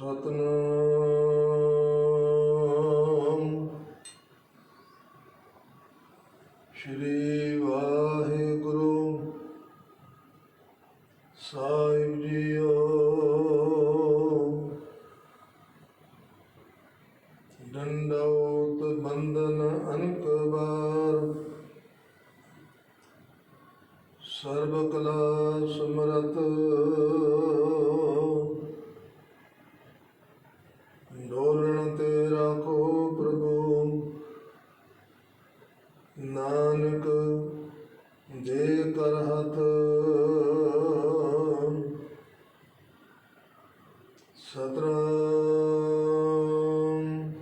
ਸਤਨਾਮ। ਸ਼੍ਰੀ ਵਾਹਿਗੁਰੂ ਸਾਹਿਬ ਜੀਓ। ਦੰਡੋਤ ਬੰਦਨ ਅਨਕ ਬਾਰ ਸਰਬ ਕਲਾ ਸਮਰਤ ਦੇ ਹੱਥ ਸਤਨਾਮ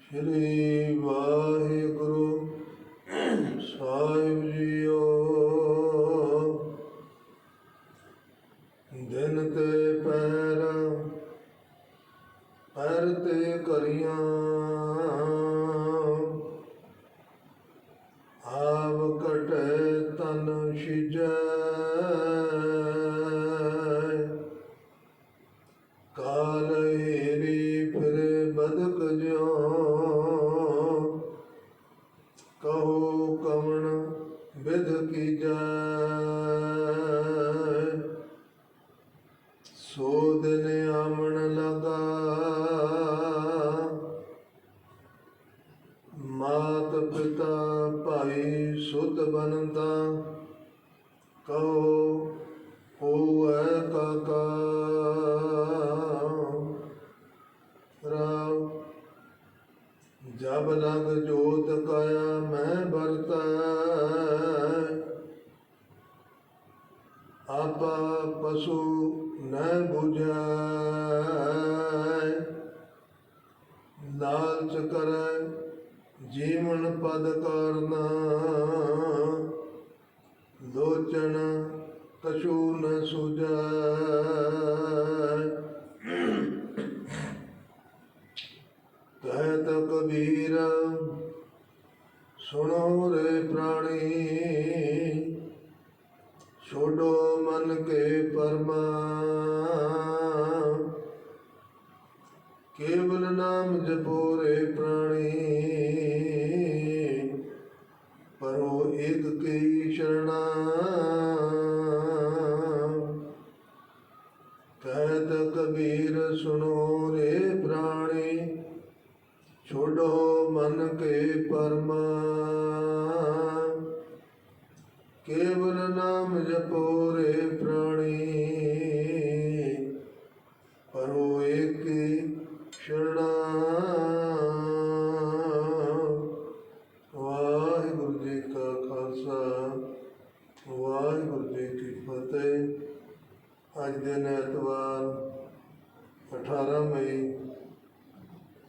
ਸ਼੍ਰੀ ਵਾਹਿਗੁਰੂ ਸਾਹਿਬ ਜੀਓ। ਦਿਨ ਤੇ ਪੈਰ ਪੈਰ ਤੇ ਕਰੀਆਂ। ਆਵ ਕਟੈ ਤਨ ਸਿਜੈ। ਕਾਲ ਏਰੀ ਫਿਰ ਬਦਕ ਜਿਉ। ਕਹੋ ਕਵਣ ਵਿਧ ਕੀ ਜੈ। ਸੋ ਦਿਨ ਆਮਣ ਲਗਾ ਮਾਤ ਪਿਤਾ ਭਾਈ ਸੁਤ ਬਨੰਦਾ ਕਹੋ ਹੋਐ ਕਾਕਾ। ਰਾਮ, ਜਬ ਲਗ ਜੋਤ ਕਾਇਆ ਮੈਂ ਵਰਤੈ, ਆਪਾ ਪਸ਼ੂ ਨੈ 부ਜੈ ਲਾਲਚ ਕਰੈ ਜੀਵਨ ਪਦ ਕਰਨਾ ਲੋਚਨ ਕਛੂ ਨ ਸੁਜੈ ਕਹਿਤ ਕਬੀਰ ਸੁਣੋ ਰੇ ਪ੍ਰਾਣੀ। ਛੋਡੋ ਮਨ ਕੇ ਪਰਮਾ। ਕੇਵਲ ਨਾਮ ਜਪੋ ਰੇ ਪ੍ਰਾਣੀ, ਪਰੋ ਏਕ ਕੀ ਸ਼ਰਣਾ। ਕਹਿਤ ਕਬੀਰ ਸੁਣੋ ਰੇ ਪ੍ਰਾਣੀ, ਛੋਡੋ ਮਨ ਕੇ ਪਰਮਾ। ਕੇਵਲ ਨਾਮ ਜਪੋ ਰੇ ਪ੍ਰਾਣੀ, ਪਰੋ ਏਕ ਸ਼ਰਣਾ ਵਾਹਿਗੁਰੂ ਜੀ ਕਾ ਖਾਲਸਾ, ਵਾਹਿਗੁਰੂ ਜੀ ਕੀ ਫਤਿਹ। ਅੱਜ ਦਿਨ ਐਤਵਾਰ 18 ਮਈ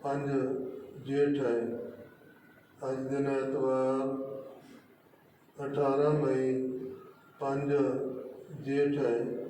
5 ਜੇਠ ਹੈ। ਅੱਜ ਦਿਨ ਐਤਵਾਰ 18 ਮਈ 5 ਜੇਠ ਹੈ।